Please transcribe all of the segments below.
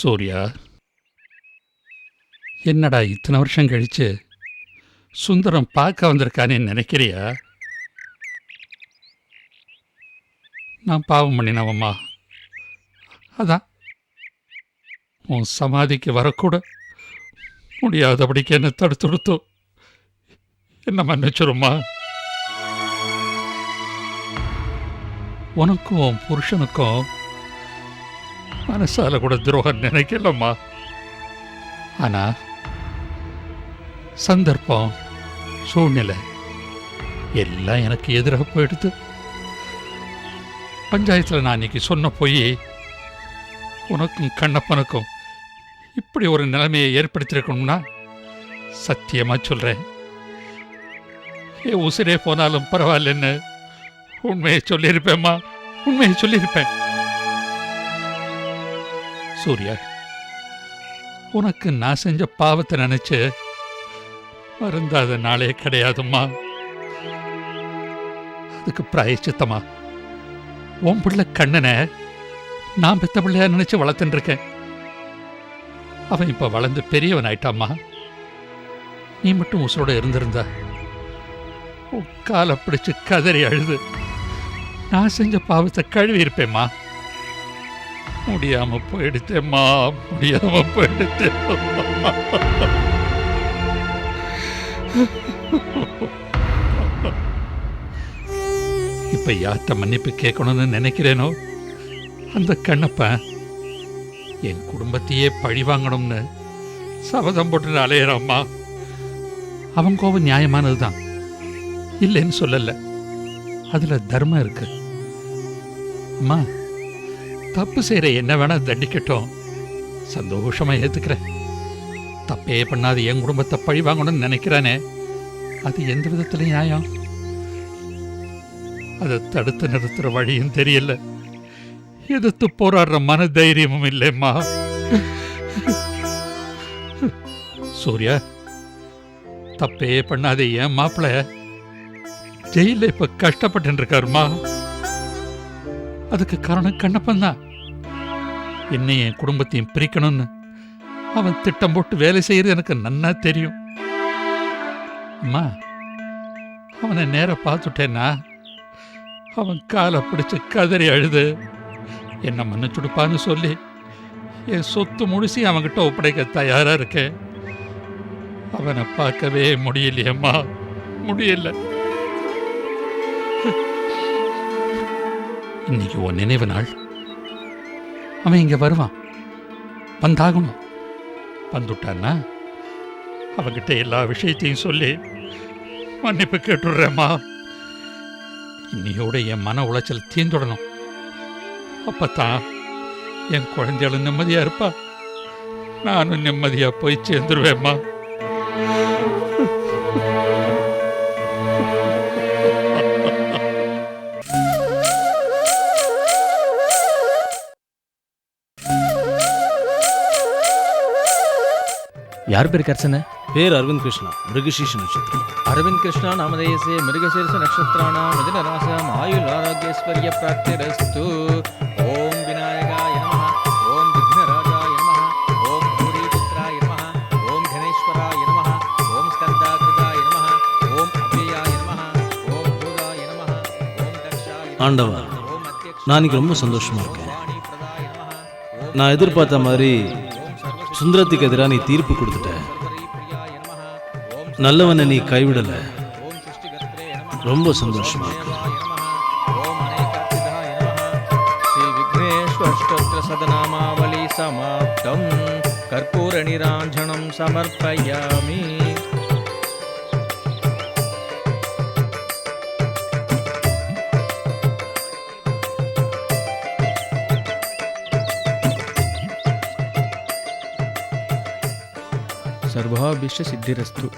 சூர்யா. என்னடா இத்தனை வருஷம் கழிச்சு சுந்தரம் பார்க்க வந்திருக்கானே நினைக்கிறியா? நான் பாவம் பண்ணினவம்மா. அதான். உன் சமாதிக்கு வரக்கூட முடியாதபடிக்கு என்ன கொடுத்தோம் என்ன மன்னிச்சிருமா உனக்கும் புருஷனுக்கும் மனசால கூட துரோகம் நினைக்கலம்மா. ஆனா சந்தர்ப்பம் சூழ்நிலை எல்லாம் எனக்கு எதிராக போயிடுது. பஞ்சாயத்தில் நான் இன்னைக்கு சொன்ன போய் உனக்கும் கண்ணப்பனுக்கும் இப்படி ஒரு நிலைமையை ஏற்படுத்தியிருக்கணும்னா சத்தியமாக சொல்கிறேன் என் உசிரே போனாலும் பரவாயில்லன்னு உண்மையை சொல்லியிருப்பேம்மா. உண்மையை சொல்லியிருப்பேன். சூர்யா உனக்கு நான் செஞ்ச பாவத்தை நினைச்சு மருந்தாத நாளே கிடையாதும்மா. அதுக்கு பிராயச்சித்தமா உன் பிள்ளை கண்ணனை நான் பெத்த பிள்ளையா நினைச்சு வளர்த்துட்டு இருக்கேன் அவன் இப்ப வளர்ந்து பெரியவன் ஆயிட்டாம்மா. நீ மட்டும் உசுரோட இருந்திருந்தா உன் காலை பிடிச்சு கதறி அழுது நான் செஞ்ச பாவத்தை கழுவி இருப்பேம்மா முடியாம போயிடுத்தேம்மா முடியாம போயிடுத்தேம்மா இப்ப யார்கிட்ட மன்னிப்பு கேட்கணும்னு நினைக்கிறேனோ? அந்த கண்ணப்பன் என் குடும்பத்தையே பழி வாங்கணும்னு சபதம் போட்டு அலையிறம்மா. அவன் கோபம் நியாயமானதுதான். இல்லைன்னு சொல்லல. அதுல தர்மம் இருக்கு. அம்மா தப்பு செய்யற என்ன வேணால் தண்டிக்கட்டும். சந்தோஷமா ஏத்துக்கிறேன் தப்பே பண்ணாது என் குடும்பத்தை பழி வாங்கணும்னு நினைக்கிறானே. அது எந்த விதத்துல நியாயம்? அதை தடுத்து நிறுத்துற வழியும் தெரியல. எதிர்த்து போராடுற மன தைரியமும் இல்லைம்மா. சூர்யா தப்பே பண்ணாத ஏன் மாப்பிள்ள ஜெயில இப்ப கஷ்டப்பட்டு இருக்காருமா? அதுக்கு காரணம் கண்ணப்பன் தான். என்னை என் குடும்பத்தையும் பிரிக்கணும்னு. அவன் திட்டம் போட்டு வேலை செய்யறது எனக்கு நன்னா தெரியும். அம்மா அவனை நேர பார்த்துட்டேன்னா அவன் காலை பிடிச்சு கதறி அழுது. என்ன மன்னிச்சுடுப்பான்னு சொல்லி என் சொத்து முழுசி அவன்கிட்ட ஒப்படைக்க தயாரா இருக்கேன். அவனை பார்க்கவே முடியலையம்மா. முடியல. இன்னைக்கு உன் நினைவு நாள். அவன் இங்கே வருவான். வந்தாகணும். வந்துட்டான்னா அவங்கிட்ட எல்லா விஷயத்தையும் சொல்லி மன்னிப்பு கேட்டுடுறேம்மா. இன்னையோட என் மன உளைச்சல் தீந்துடணும் அப்பத்தான் என் குழந்தைகளும் நிம்மதியாக இருப்பா. நானும் நிம்மதியாக போய் சேர்ந்துருவேம்மா. யார் பேர் கர்சனை? பேர் அரவிந்த் கிருஷ்ணா மிருகசீஷ நட்சத்திரம். அரவிந்த் கிருஷ்ணா நாமதேசே மிருகசீர்ஷ நட்சத்திரானா மிதனராசாம் ஆயுள் ஆரோக்கியஸ்வரிய பிராப்திரஸ்து. ஓம் விநாயகாய ஓம் விக்னராஜாய ஓம் ஓம் ஓம் ஓம் ஓம் பூதாய நம ஓம் ஆண்டவா நான் ரொம்ப சந்தோஷமாக இருக்கேன். நான் எதிர்பார்த்த மாதிரி சுந்தரத்துக்கு எதிராக நீ தீர்ப்பு கொடுத்துட்ட. நல்லவனை நீ கைவிடல. ரொம்ப சந்தோஷமா இருக்கு. சதநாமாவளி சமாப்தம். கற்பூர நிராஞ்சனம் சமர்ப்பயாமி. सर्वाभिष्ट सिद्धिरस्तु।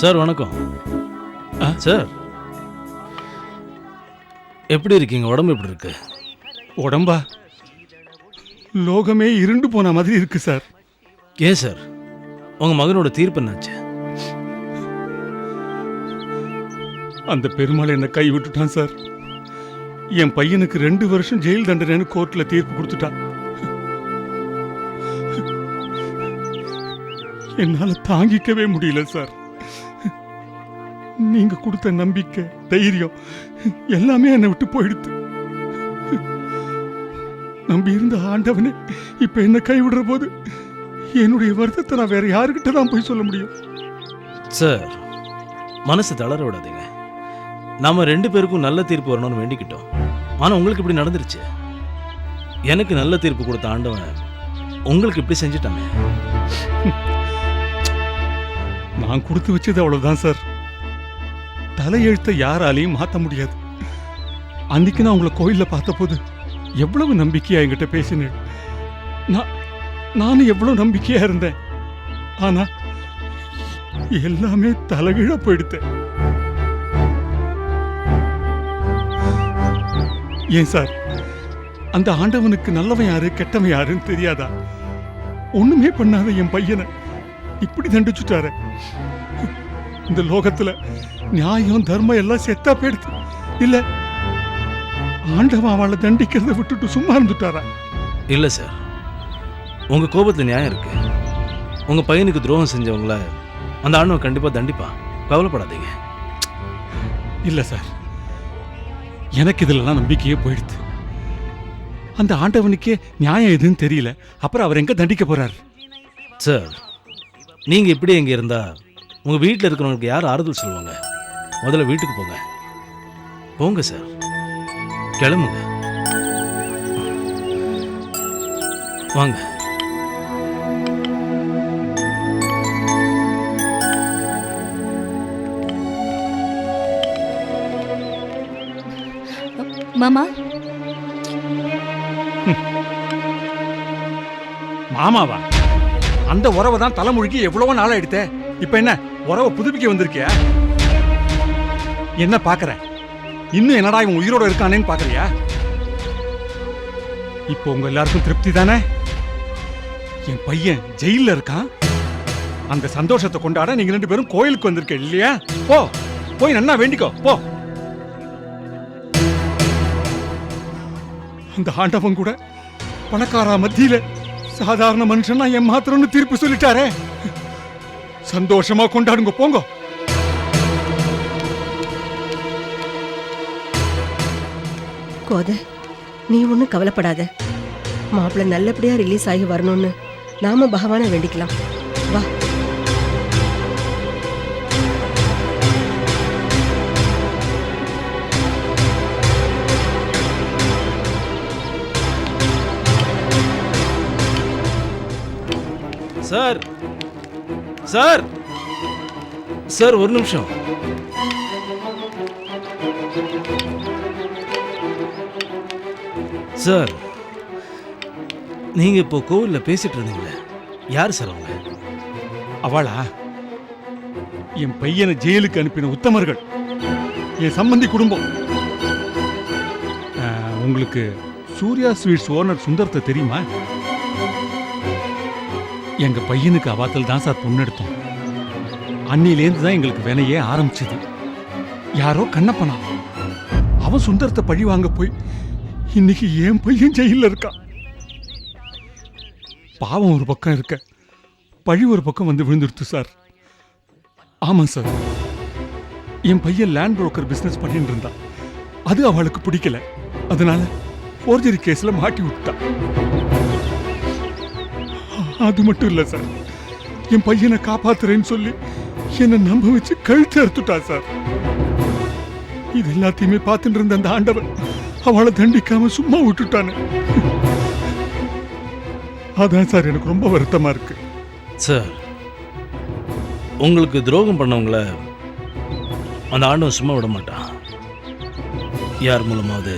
சார் வணக்கம் சார் எப்படி இருக்கீங்க? உடம்பு எப்படி இருக்கு? உடம்பா? லோகமே இருண்டு போன மாதிரி இருக்கு சார். ஏன் சார்? உங்க மகனோட தீர்ப்பு என்னாச்சு? அந்த பெருமாள் என்னை கை விட்டுட்டான் சார். என் பையனுக்கு ரெண்டு வருஷம் ஜெயில் தண்டனைன்னு கோர்ட்ல தீர்ப்பு கொடுத்துட்டான். என்னால தாங்கிக்கவே முடியல சார். நீங்க கொடுத்த நம்பிக்கை தைரியம் எல்லாமே என்னை விட்டு போயிடுத்து. நம்பி இருந்த ஆண்டவனே இப்ப என்ன கைவிடுற போது என்னுடைய வருத்தத்தை நான் வேற யாருக்கிட்ட தான் போய் சொல்ல முடியும்? சார் மனசு தளர விடாதீங்க. நாம ரெண்டு பேருக்கும் நல்ல தீர்ப்பு வரணும்னு வேண்டிக்கிட்டோம். ஆனா உங்களுக்கு இப்படி நடந்துருச்சு. எனக்கு நல்ல தீர்ப்பு கொடுத்த ஆண்டவன் உங்களுக்கு இப்படி செஞ்சுட்டானே. நான் கொடுத்து வச்சது அவ்வளவுதான் சார். தலையெழுத்தை யாராலையும் மாத்த முடியாது. அன்னைக்கு நான் உங்களை கோயில்ல பார்த்தபோது எவ்வளவு நம்பிக்கையா என்கிட்ட பேசினேன். நான் நானும் எவ்வளவு நம்பிக்கையா இருந்தேன். ஆனா எல்லாமே தலைகீழா போயிடுத்தேன் ஏன் சார் அந்த ஆண்டவனுக்கு நல்லவன் யாரு கெட்டவன் யாருன்னு தெரியாதா? ஒண்ணுமே பண்ணாத என் பையனை இப்படி தண்டிச்சுட்டாரு. இந்த லோகத்துல நியாயம் தர்மம் எல்லாம் செத்தா போயிடுது. இல்ல ஆண்டவன் அவளை தண்டிக்கிறத விட்டுட்டு சும்மா இருந்துட்டாரா? இல்ல சார். உங்க கோபத்துல நியாயம் இருக்கு. உங்க பையனுக்கு துரோகம் செஞ்சவங்கள அந்த ஆண்டவன் கண்டிப்பா தண்டிப்பான். கவலைப்படாதீங்க. இல்ல சார். எனக்கு இதுலலாம் நம்பிக்கையே போயிடுது. அந்த ஆண்டவனுக்கே நியாயம் எதுன்னு தெரியல. அப்புறம் அவர் எங்க தண்டிக்க போறார்? சார் நீங்க இப்படி இங்க இருந்தா உங்க வீட்டில் இருக்கிறவங்களுக்கு யார் ஆறுதல் சொல்லுவாங்க? முதல்ல வீட்டுக்கு போங்க. போங்க சார் கிளம்புங்க. வாங்க. மாமா? மாமாவா? அந்த உறவை தான் தலைமுழுக்கி எவ்வளவோ நாளா எடுத்த இப்ப என்ன உறவை புதுப்பிக்க வந்திருக்கியா? என்ன பாக்குற இன்னும் என்னடா இவன் உயிரோட இருக்கானேன்னு பாக்குறியா? இப்போ உங்க எல்லாருக்கும் திருப்தி தானே? என் பையன் ஜெயிலில் இருக்கான். அந்த சந்தோஷத்தை கொண்டாட நீங்க ரெண்டு பேரும் கோயிலுக்கு வந்திருக்க இல்லையா? போ போய் நன்னா வேண்டிக்கோ போ. அந்த ஆண்டவன் கூட பணக்காரா மத்தியில சாதாரண மனுஷன்னா என் மாத்திரம்னு தீர்ப்பு சொல்லிட்டாரே. சந்தோஷமா கொண்டாடுங்க போங்க. கோத நீ ஒன்றும் கவலைப்படாத. மாப்பிள்ளை நல்லபடியா ரிலீஸ் ஆகி வரணும்னு நாம பகவானை வேண்டிக்கலாம். வா. சார். சார். சார் ஒரு நிமிஷம். சார் நீங்கள் இப்போ கோவில்ல பேசிட்டு இருந்தீங்களே? யார் சார் அவங்க? அவளா? என் பையனை ஜெயிலுக்கு அனுப்பின உத்தமர்கள். என் சம்பந்தி குடும்பம். உங்களுக்கு சூர்யா ஸ்வீட்ஸ் ஓனர் சுந்தரத்தை தெரியுமா? எங்க பையனுக்கு அவாத்தல் தான் சார் பொண்ணெடுத்தோம். அன்னிலேருந்து தான் எங்களுக்கு வினையே ஆரம்பிச்சது. யாரோ கண்ணப்பனா. அவன் சுந்தரத்தை பழி வாங்க போய் இன்னைக்கு என் பையன் ஜெயில இருக்கான் பாவம் ஒரு பக்கம் இருக்க. பழி ஒரு பக்கம் வந்து விழுந்துருத்து சார். ஆமாம் சார். என் பையன் லேண்ட் புரோக்கர் பிஸ்னஸ் பண்ணிட்டு இருந்தான் அது அவளுக்கு பிடிக்கல. அதனால ஃபோர்ஜரி கேஸில் மாட்டி விட்டான் அது மட்டும் இல்லை சார். என் பையனை காப்பாத்துறேன்னு சொல்லி என்னை நம்ப வச்சு கழுத்து அறுத்துட்டா சார். இது எல்லாத்தையுமே பார்த்துட்டு இருந்த அந்த ஆண்டவன். அவளை தண்டிக்காம சும்மா விட்டுட்டானு. அதான் சார் எனக்கு ரொம்ப வருத்தமா இருக்கு. சார் உங்களுக்கு துரோகம் பண்ணவங்கள அந்த ஆண்டவன் சும்மா விட மாட்டான். யார் மூலமாவது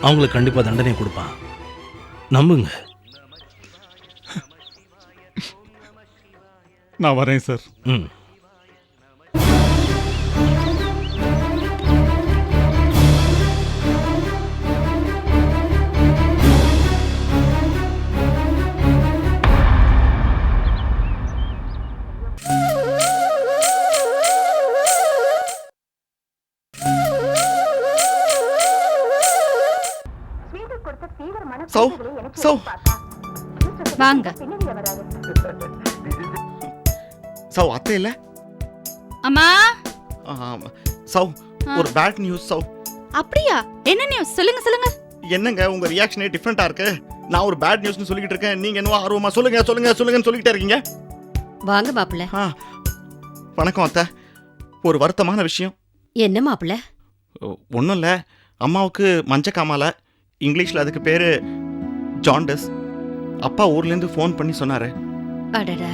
அவங்களுக்கு கண்டிப்பாக தண்டனை கொடுப்பான். நம்புங்க. நான் வரேன் சார். ம். சௌ சௌ. வாங்க. சௌ அத்தை இல்ல? அம்மா. சௌ ஒரு பேட் நியூஸ் சௌ. அப்படியா? என்ன நியூஸ் சொல்லுங்க சொல்லுங்க. என்னங்க உங்க ரியாக்ஷனே டிஃப்ரெண்டா இருக்கு? நான் ஒரு பேட் நியூஸ்னு சொல்லிக்கிட்டு இருக்கேன். நீங்க என்னவோ ஆர்வமா சொல்லுங்க சொல்லுங்க சொல்லுங்கன்னு சொல்லிக்கிட்டே இருக்கீங்க. வாங்க மாப்பிள்ள. ஆ வணக்கம் அத்தை. ஒரு வருத்தமான விஷயம். என்ன மாப்பிள்ள? ஒன்றும் இல்லை. அம்மாவுக்கு மஞ்ச காமால இங்கிலீஷில் அதுக்கு பேர் ஜாண்டஸ். அப்பா ஊர்லேருந்து ஃபோன் பண்ணி சொன்னார். அடடா.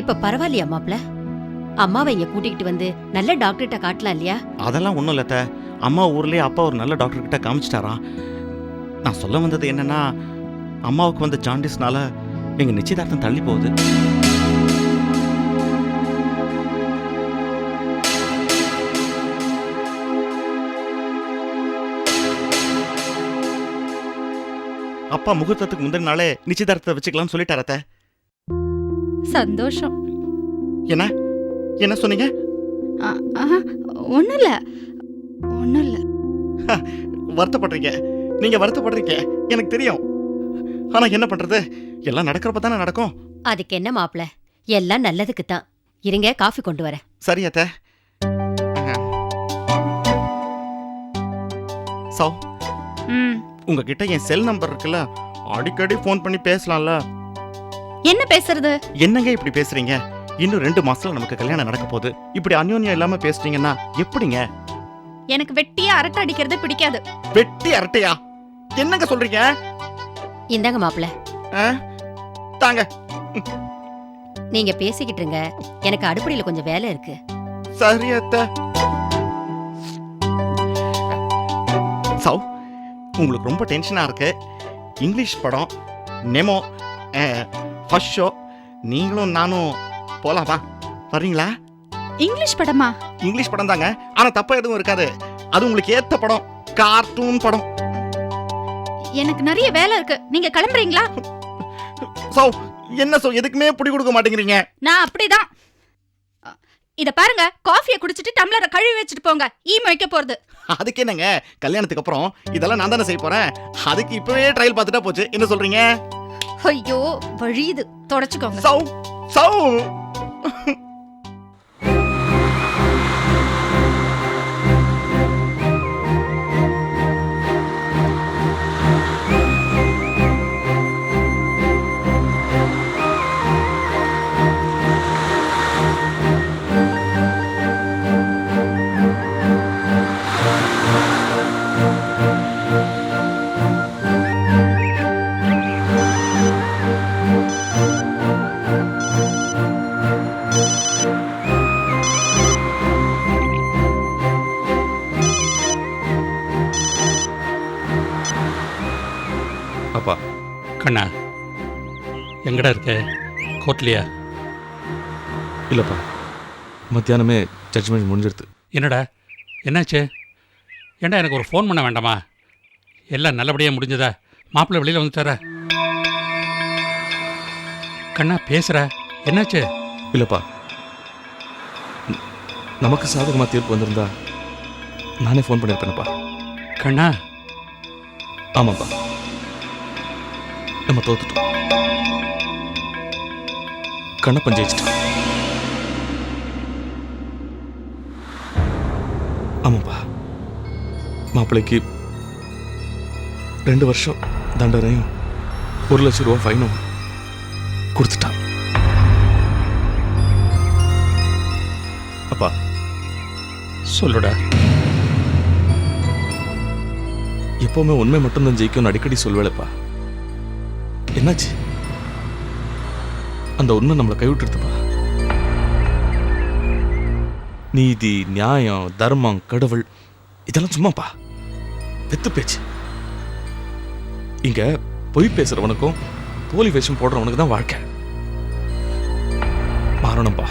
இப்ப பரவாயில்லையா மாப்பிள்ள அம்மாவை இங்க கூட்டிகிட்டு வந்து நல்ல டாக்டர்கிட்ட காட்டலாம் இல்லையா? அதெல்லாம் ஒன்றும் இல்லை அத்தை. அம்மா ஊர்லேயே அப்பா ஒரு நல்ல டாக்டர் கிட்ட காமிச்சிட்டாராம். நான் சொல்ல வந்தது என்னன்னா அம்மாவுக்கு வந்த ஜாண்டிஸ்னால எங்கள் நிச்சயதார்த்தம் தள்ளி போகுது. அப்பா முகூர்த்தத்துக்கு முந்தின நாளே நிச்சயதார்த்தத்தை வச்சுக்கலாம்னு சொல்லிட்டார் அத்தை. சந்தோஷம். என்ன? என்ன சொன்னீங்க? ஒன்றும் இல்லை ஒன்றும் இல்லை வருத்தப்படுறீங்க. நீங்க வருத்தப்படுறீங்க. எனக்கு தெரியும். ஆனா என்ன பண்றது? எல்லாம் நடக்கிறப்ப தானே நடக்கும். அதுக்கு என்ன மாப்பிள்ள எல்லாம் நல்லதுக்கு தான். இருங்க காஃபி கொண்டு வரேன். சரி அத்தை. சௌ ம். உங்ககிட்ட என் செல் நம்பர் இருக்குல்ல அடிக்கடி ஃபோன் பண்ணி பேசலாம்ல. என்ன பேசுறது? என்னங்க இப்படி பேசுறீங்க? இன்னும் ரெண்டு மாசத்துல நமக்கு கல்யாணம் நடக்க போகுது. இப்படி அந்யோன்யம் இல்லாம பேசுறீங்கன்னா எப்படிங்க? எனக்கு வெட்டியா அரட்டை அடிக்கிறது பிடிக்காது. வெட்டி அரட்டையா? என்னங்க சொல்றீங்க? இந்தாங்க மாப்பிள்ள. ஆ? தாங்க. நீங்க பேசிக்கிட்டு இருங்க. எனக்கு அடுப்படியில கொஞ்சம் வேலை இருக்கு. சரி அத்தை. சௌ உங்களுக்கு ரொம்ப டென்ஷனா இருக்கு. இங்கிலீஷ் படம் நெமோ ஃபர்ஸ்ட் ஷோ நீங்களும் நானும் போலாமா வர்றீங்களா? இங்கிலீஷ் படமா? இங்கிலீஷ் படம் தாங்க. ஆனா தப்பா எதுவும் இருக்காது. அது உங்களுக்கு ஏத்த படம் கார்ட்டூன் படம். எனக்கு நிறைய வேலை இருக்கு. நீங்க கிளம்புறீங்களா? சௌ என்ன சோ எதுக்குமே பிடி கொடுக்க மாட்டேங்கிறீங்க? நான் அப்படிதான். இத பாருங்க காஃபியை குடிச்சிட்டு டம்ளரை கழுவி வச்சுட்டு போங்க. ஈ வைக்க போறது. அதுக்கு என்னங்க? கல்யாணத்துக்கு அப்புறம் இதெல்லாம் நான் தானே செய்ய போறேன். அதுக்கு இப்பவே ட்ரையல் பார்த்துட்டா போச்சு. என்ன சொல்றீங்க? ஐயோ வழியுது. தொடச்சுக்கோங்க. சௌ சௌ. கண்ணா. எங்கடா இருக்க? கோர்ட்லையா? இல்லைப்பா. மத்தியானமே ஜட்ஜ்மெண்ட் முடிஞ்சிருது. என்னடா? என்னாச்சு? ஏண்டா எனக்கு ஒரு ஃபோன் பண்ண வேண்டாமா? எல்லாம் நல்லபடியாக முடிஞ்சதா? மாப்பிள்ளை வெளியில் வந்துட்டாரா? கண்ணா பேசுற. என்னாச்சு? இல்லைப்பா. ந- நமக்கு சாதகமாக தீர்ப்பு வந்திருந்தா நானே ஃபோன் பண்ணியிருப்பேனப்பா. கண்ணா. ஆமாப்பா. நம்ம தோத்துட்டோம். கண்ணப்பன் ஜெயிச்சிட்டான். ஆமாப்பா. மாப்பிள்ளைக்கு ரெண்டு வருஷம் தண்டனையும் ஒரு லட்சம் ரூபா ஃபைனும் கொடுத்துட்டான். அப்பா சொல்லுடா. எப்போவுமே உண்மை மட்டும்தான் ஜெயிக்கும்னு அடிக்கடி சொல்வேலப்பா என்னாச்சு? அந்த உண்மை நம்மளை கைவிட்டுருதுப்பா நீதி நியாயம் தர்மம் கடவுள் இதெல்லாம் சும்மாப்பா. வெத்து பேச்சு. இங்க பொய் பேசுறவனுக்கும் போலி வேஷம் போடுறவனுக்கு தான் வாழ்க்கை. மாறணும்ப்பா